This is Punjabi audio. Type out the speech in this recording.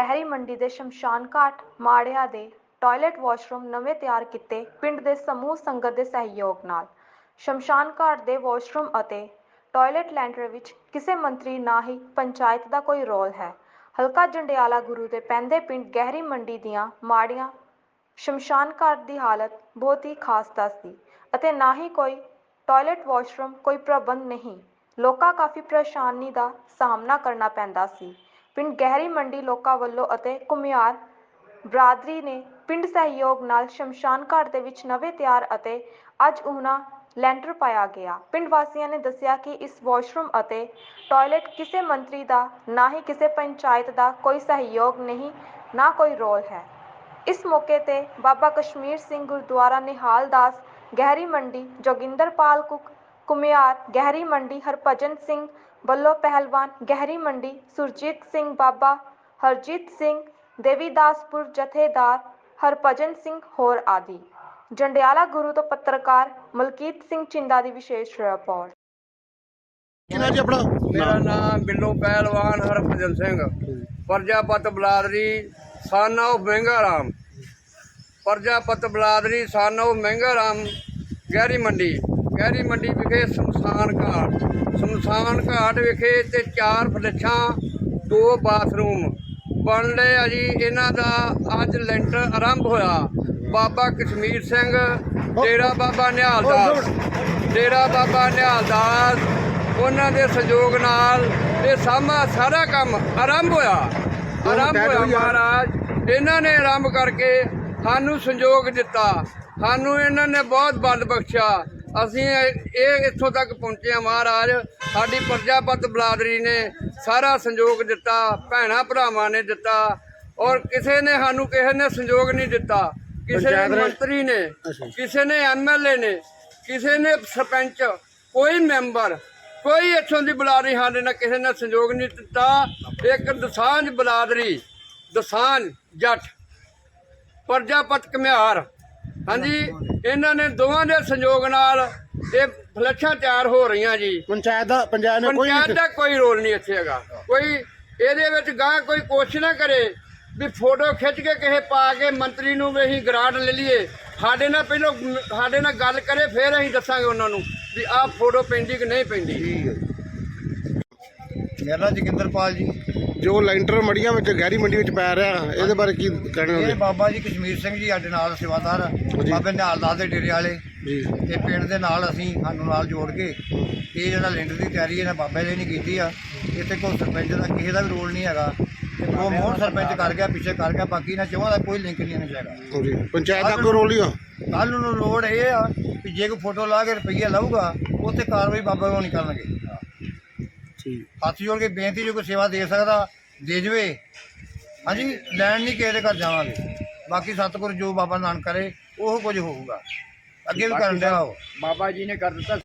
ਗਹਿਰੀ ਮੰਡੀ ਦੇ ਸ਼ਮਸ਼ਾਨ ਘਾਟ ਮਾੜਿਆ ਦੇ ਟਾਇਲਟ ਵਾਸ਼ਰੂਮ ਨਵੇਂ ਤਿਆਰ ਕੀਤੇ ਪਿੰਡ ਦੇ ਸਮੂਹ ਸੰਗਤ ਦੇ ਸਹਿਯੋਗ ਨਾਲ। ਸ਼ਮਸ਼ਾਨ ਘਾਟ ਦੇ ਵਾਸ਼ਰੂਮ ਅਤੇ ਟਾਇਲਟ ਲੈਂਟਰ ਵਿੱਚ ਕਿਸੇ ਮੰਤਰੀ ਨਾ ਹੀ ਪੰਚਾਇਤ ਦਾ ਕੋਈ ਰੋਲ ਹੈ। ਹਲਕਾ ਜੰਡਿਆਲਾ ਗੁਰੂ ਦੇ ਪੈਂਦੇ ਪਿੰਡ ਗਹਿਰੀ ਮੰਡੀ ਦੀਆਂ ਮਾੜੀਆਂ ਸ਼ਮਸ਼ਾਨ ਘਾਟ ਦੀ ਹਾਲਤ ਬਹੁਤ ਹੀ ਖਾਸ ਦੱਸਦੀ ਅਤੇ ਨਾ ਹੀ ਕੋਈ ਟਾਇਲਟ ਵਾਸ਼ਰੂਮ ਕੋਈ ਪ੍ਰਬੰਧ ਨਹੀਂ। ਲੋਕਾਂ ਕਾਫੀ ਪਰੇਸ਼ਾਨੀ ਦਾ ਸਾਹਮਣਾ ਕਰਨਾ ਪੈਂਦਾ ਸੀ। ਪਿੰਡ ਗਹਿਰੀ ਮੰਡੀ ਲੋਕਾਂ ਵੱਲੋਂ ਅਤੇ ਘੁਮਿਆਰ ਬਰਾਦਰੀ ਨੇ ਪਿੰਡ ਸਹਿਯੋਗ ਨਾਲ ਸ਼ਮਸ਼ਾਨ ਘਾਟ ਦੇ ਵਿੱਚ ਨਵੇਂ ਤਿਆਰ ਅਤੇ ਅੱਜ ਉਹਨਾਂ ਲੈਂਟਰ ਪਾਇਆ ਗਿਆ। ਪਿੰਡ ਵਾਸੀਆਂ ਨੇ ਦੱਸਿਆ ਕਿ ਇਸ ਵਾਸ਼ਰੂਮ ਅਤੇ ਟਾਇਲਟ ਕਿਸੇ ਮੰਤਰੀ ਦਾ, ਨਾ ਹੀ ਕਿਸੇ ਪੰਚਾਇਤ ਦਾ ਕੋਈ ਸਹਿਯੋਗ ਨਹੀਂ, ਨਾ ਕੋਈ ਰੋਲ ਹੈ। ਇਸ ਮੌਕੇ ਤੇ ਬਾਬਾ ਕਸ਼ਮੀਰ ਸਿੰਘ ਗੁਰਦੁਆਰਾ ਨਿਹਾਲ ਦਾਸ, ਗਹਿਰੀ ਮੰਡੀ ਜੋਗਿੰਦਰਪਾਲ ਕੁਕ ਕੁਮਿਆਰ ਗਹਿਰੀ ਮੰਡੀ ਹਰਭਜਨ ਸਿੰਘ ਵੱਲੋਂ ਪਹਿਲਵਾਨ ਗਹਿਰੀ ਮੰਡੀ ਸੁਰਜੀਤ ਸਿੰਘ ਬਾਬਾ ਹਰਜੀਤ ਸਿੰਘ ਦੇਵੀਦਾਸਪੁਰ ਜਥੇਦਾਰ ਹਰਭਜਨ ਸਿੰਘ ਹੋਰ ਆਦਿ। ਜੰਡਿਆਲਾ ਗੁਰੂ ਤੋਂ ਪੱਤਰਕਾਰ ਮਲਕੀਤ ਸਿੰਘ ਚਿੰਦਾ ਦੀ ਵਿਸ਼ੇਸ਼ ਰਿਪੋਰਟ। ਕਿਹਨਾਂ ਜੀ ਆਪਣਾ? ਮੇਰਾ ਨਾਮ? ਬਿੱਲੋ ਪਹਿਲਵਾਨ ਹਰਭਜਨ ਸਿੰਘ। ਪ੍ਰਜਾਪਤ ਬਲਾਦਰੀ ਸਨ ਆਫ ਮਹਿੰਗਾ ਰਾਮ ਪ੍ਰਜਾਪਤ ਬਲਾਦਰੀ ਸਨ ਆਫ ਮਹਿੰਗਾ ਰਾਮ ਗਹਿਰੀ ਮੰਡੀ। ਗਹਿਰੀ ਮੰਡੀ ਵਿਖੇ ਸ਼ਮਸ਼ਾਨ ਘਾਟ। ਸ਼ਮਸ਼ਾਨ ਘਾਟ ਵਿਖੇ ਤੇ ਚਾਰ ਫਲੱਛਾਂ ਦੋ ਬਾਥਰੂਮ। ਬਣ ਲਏ ਆ ਜੀ ਇਹਨਾਂ ਦਾ ਅੱਜ ਲੈਂਟਰ ਆਰੰਭ ਹੋਇਆ। ਬਾਬਾ ਕਸ਼ਮੀਰ ਸਿੰਘ ਡੇਰਾ ਬਾਬਾ ਨਿਹਾਲ ਦਾਸ ਡੇਰਾ ਬਾਬਾ ਨਿਹਾਲ ਦਾਸ ਉਹਨਾਂ ਦੇ ਸਹਿਯੋਗ ਨਾਲ ਇਹ ਸਾਮਾ ਸਾਰਾ ਕੰਮ ਆਰੰਭ ਹੋਇਆ। ਆਰੰਭ ਹੋਇਆ ਮਹਾਰਾਜ ਇਹਨਾਂ ਨੇ ਆਰੰਭ ਕਰਕੇ ਸਾਨੂੰ ਸੰਯੋਗ ਦਿੱਤਾ। ਸਾਨੂੰ ਇਹਨਾਂ ਨੇ ਬਹੁਤ ਬਲ ਬਖਸ਼ਿਆ। ਅਸੀਂ ਇਹ ਇੱਥੋਂ ਤੱਕ ਪਹੁੰਚੇ ਹਾਂ ਮਹਾਰਾਜ। ਸਾਡੀ ਪ੍ਰਜਾਪਤ ਬਲਾਦਰੀ ਨੇ ਸਾਰਾ ਸੰਯੋਗ ਦਿੱਤਾ ਭੈਣਾ ਭਰਾਵਾਂ ਨੇ ਦਿੱਤਾ ਔਰ ਕਿਸੇ ਨੇ ਸਾਨੂੰ ਕਿਸੇ ਨੇ ਸੰਯੋਗ ਨਹੀਂ ਦਿੱਤਾ। ਕਿਸੇ ਨੇ- ਮੰਤਰੀ ਨੇ। ਕਿਸੇ ਨੇ ਐਮਐਲਏ ਨੇ ਕਿਸੇ ਨੇ ਸਰਪੰਚ ਕੋਈ ਮੈਂਬਰ ਕੋਈ ਇੱਥੋਂ ਦੀ ਬੁਲਾਰੀ ਸਾਡੇ ਨਾਲ ਕਿਸੇ ਨੇ ਸੰਯੋਗ ਨਹੀਂ ਦਿੱਤਾ। ਇੱਕ ਦਸਾਂਝ ਬਲਾਦਰੀ ਦਸਾਂਝ ਜੱਟ ਪ੍ਰਜਾਪਤ ਘਮਿਆਰ ਹਾਂਜੀ ਇਹਨਾਂ ਨੇ ਦੋਵਾਂ ਦੇ ਸੰਯੋਗ ਨਾਲ ਇਹ ਫਲੱਛਾਂ ਤਿਆਰ ਹੋ ਰਹੀਆਂ ਜੀ। ਪੰਚਾਇਤ ਦਾ ਪੰਚਾਇਤ ਨੇ ਕੋਈ ਪੰਚਾਇਤ ਦਾ ਕੋਈ ਰੋਲ ਨਹੀਂ ਇੱਥੇ ਹੈਗਾ। ਕੋਈ ਇਹਦੇ ਵਿੱਚ ਗਾਂ ਕੋਈ ਕੋਸ਼ਿਸ਼ ਨਾ ਕਰੇ ਵੀ ਫੋਟੋ ਖਿੱਚ ਕੇ ਕਿਸੇ ਪਾ ਕੇ ਮੰਤਰੀ ਨੂੰ ਵੀ ਅਸੀਂ ਗ੍ਰਾਂਟ ਲੈ ਲਈਏ। ਸਾਡੇ ਨਾਲ ਪਹਿਲਾਂ ਸਾਡੇ ਨਾਲ ਗੱਲ ਕਰੇ ਫਿਰ ਅਸੀਂ ਦੱਸਾਂਗੇ ਉਹਨਾਂ ਨੂੰ ਵੀ ਆਹ ਫੋਟੋ ਪੈਂਦੀ ਕਿ ਨਹੀਂ ਪੈਂਦੀ। ਮੇਰਾ ਨਾਮ ਜੋਗਿੰਦਰਪਾਲ ਜੀ। ਜੋ ਲੈਂਟਰ ਮੜੀਆਂ ਵਿੱਚ ਗਹਿਰੀ ਮੰਡੀ ਵਿੱਚ ਪੈ ਰਿਹਾ ਇਹਦੇ ਬਾਰੇ ਕੀ ਕਹਿਣਾ ਇਹ ਹੋਵੇ ਬਾਬਾ ਜੀ ਕਸ਼ਮੀਰ ਸਿੰਘ ਜੀ ਸਾਡੇ ਨਾਲ ਸੇਵਾਦਾਰ ਜੀ। ਬਾਬੇ ਨਿਹਾਲਦਾਸ ਦੇ ਡੇਰੇ ਵਾਲੇ। ਜੀ। ਤੇ ਪਿੰਡ ਦੇ ਨਾਲ ਅਸੀਂ ਸਾਨੂੰ ਨਾਲ ਜੋੜ ਕੇ ਇਹ ਜਿਹੜਾ ਲੈਂਡਰ ਦੀ ਤਿਆਰੀ ਇਹਨਾਂ ਬਾਬੇ ਨੇ ਨਹੀਂ ਕੀਤੀ ਆ। ਇੱਥੇ ਕੋਈ ਸਰਪੰਚ ਦਾ ਕਿਸੇ ਦਾ ਵੀ ਰੋਲ ਨਹੀਂ ਹੈਗਾ। ਤੇ ਉਹ ਮੋਹਨ ਸਰਪੰਚ ਕਰ ਗਿਆ ਪਿੱਛੇ ਕਰ ਗਿਆ ਬਾਕੀ ਇਹਨਾਂ ਚੋਹਾਂ ਦਾ ਕੋਈ ਲਿੰਕ ਨਹੀਂ ਇਹਨਾਂ 'ਚ ਹੈਗਾ। ਜੀ। ਪੰਚਾਇਤ ਦਾ ਕੋਈ ਰੋਲ ਨਹੀਂ ਆ? ਕੱਲ ਨੂੰ ਲੋੜ ਇਹ ਆ ਕਿ ਜੇ ਕੋਈ ਫੋਟੋ ਲਾ ਕੇ ਰੁਪਈਆ ਲਊਗਾ ਉੱਥੇ ਕਾਰਵਾਈ ਬਾਬਾ ਨੂੰ ਨਹੀਂ ਕਰਨਗੇ। ਹੱਥ ਜੋੜ ਕੇ ਬੇਨਤੀ ਜੋ ਕੋਈ ਸੇਵਾ ਦੇ ਸਕਦਾ ਦੇ ਜਵੇ। ਹਾਂਜੀ ਲੈਣ ਨਹੀਂ ਕਿਸੇ ਦੇ ਘਰ ਜਾਵਾਂਗੇ। ਬਾਕੀ ਸਤਿਗੁਰ ਜੋ ਬਾਬਾ ਨਾਨਕ ਕਰੇ ਉਹ ਕੁਝ ਹੋਊਗਾ। ਅੱਗੇ ਵੀ ਕਰਨ ਡਿਆ ਉਹ। ਬਾਬਾ ਜੀ ਨੇ ਕਰ ਦਿੱਤਾ।